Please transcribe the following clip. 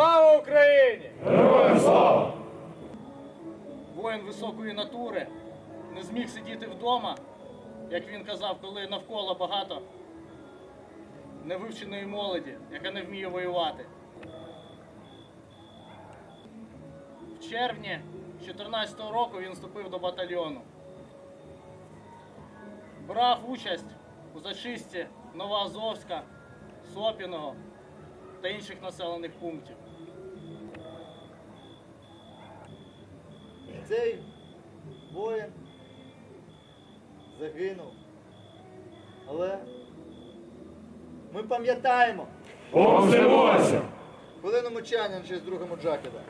Україні! Героям слава! Воїн високої натури не зміг сидіти вдома, як він казав, коли навколо багато невивченої молоді, яка не вміє воювати. В червні 2014 року він вступив до батальйону. Брав участь у зачистці Новоазовська, Сопіного та інших населених пунктів. Цей воїн загинув. Але ми пам'ятаємо коли хвилину мовчання ще з другому Муджахіда.